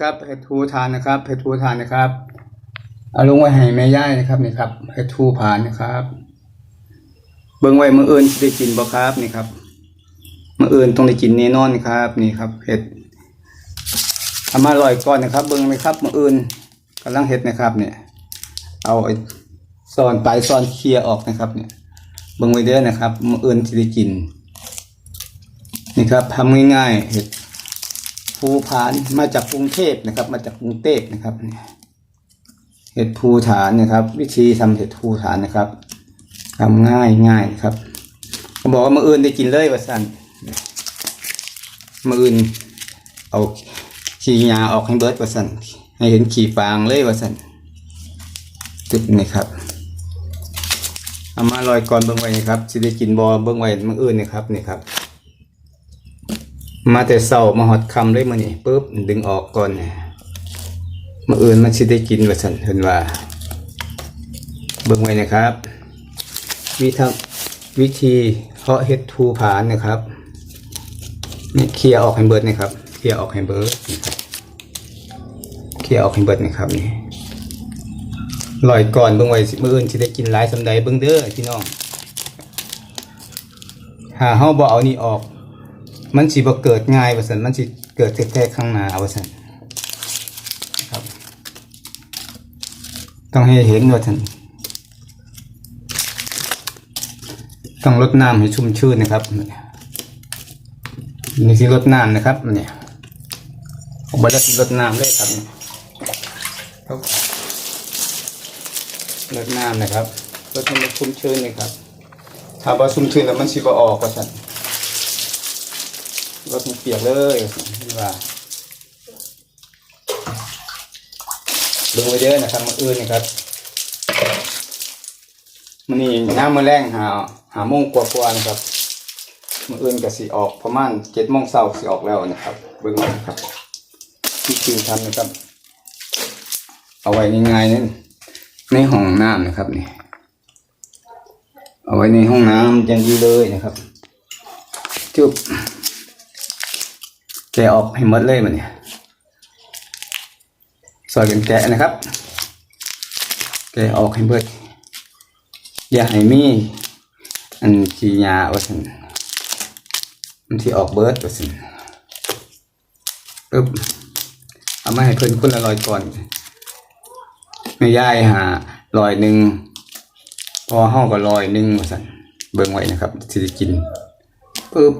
ครับเห็ดทูทานนะครับเห็ดทูทานนะครับเอาลงไว้ให้แม่ย่ายนะครับนี่ครับเห็ดทูผ่านนะครับ เบิ่งไว้มืออื่นสิได้กินบ่ครับนี่ครับมืออื่นต้องได้กินแน่นอนครับ นี่ครับเห็ดเอามาลอยก่อนนะครับ เบิ่งไหมครับมืออื่นกำลังเห็ดนะครับเนี่ย เอาไอ้ซอนปลายซอนเคลียออกนะครับ เนี่ย เบิ่งไว้เด้อนะครับมืออื่นสิได้กินนี่ครับทำง่ายๆเห็ด ภูผานมาจากกรุงเทพนะครับ มาจากกรุงเทพนะครับเห็ดภูฐานนะครับ วิธีทำเห็ดภูฐานนะครับทำง่ายง่ายครับเขาบอกว่ามืออื่นได้กินเลยว่าสันมืออื่นเอาขี้ยาออกให้เบิร์ดว่าสันให้เห็นขี่ฟางเลยว่าสันจุดนี่ครับเอามาลอยก่อนเบิ้งไว้นะครับสิได้กินบอเบิ้งไว้มืออื่นนี่ครับนี่ครับ มาแต่เศร้ามาหอดคำเลยมือนี่ปุ๊บดึงออกก่อนเนี่ยมื่ออื่นมันสิได้กินว่าสันเห็นว่า เบิ่งไว้นะครับ วิธีวิธีเพาะเห็ดทูผานนะครับนี่เคลียออกให้เบิดนะครับเคลียออกให้เบิดนะครับเคลียออกให้เบิดนะครับนี่ลอยก่อนเบิ่งไว้มื่ออื่นสิได้กินหลายสำใดเบิ่งเด้อพี่น้องหาเฮาบ่เอานี่ออก มันสิบ่เกิดง่ายว่าซั่นมันสิเกิดแค่ข้างหน้าว่าซั่นครับ ต้องให้เห็นว่าซั่นต้องรดน้ำให้ชุ่มชื้นนะครับนี่สิรดน้ำนะครับเนี่ยผมบ่ได้สิรดน้ำเลยครับเนี่ยครับรดน้ำนะครับรดให้มันชุ่มชื้นนะครับ ถ้าบ่ชุ่มชื้นแล้วมันสิบ่ออกว่าซั่น รถมันเปียกเลยนี่ว่าลงไปเยอะนะครับมาอื่นนะครับมันนี่น้ำมือแรงหาหาโมงกว่าๆนะครับมืออื่นก็สิออกประมาณเจ็ดโมงเช้าสิออกแล้วนะครับ เบิ่งนะครับที่คือทำนะครับ เอาไว้ง่ายๆนั่นในห้องน้ำนะครับนี่เอาไว้ในห้องน้ำย่างดีเลยนะครับจุบะออกให้หมดเลยมันเนี่ยซอยกันแกะนะครับ แกะออกให้เบิดอย่าให้มี อันจียาว่าสันมันที่ออกเบิดว่าสันปึ๊บเอามาให้เพิ่นคนละร้อยก่อนไม่ย่ายหาร้อยหนึ่งพอห้องก็ร้อยหนึ่งว่าสันเบิ่งไว้นะครับที่จะกินปึ๊บ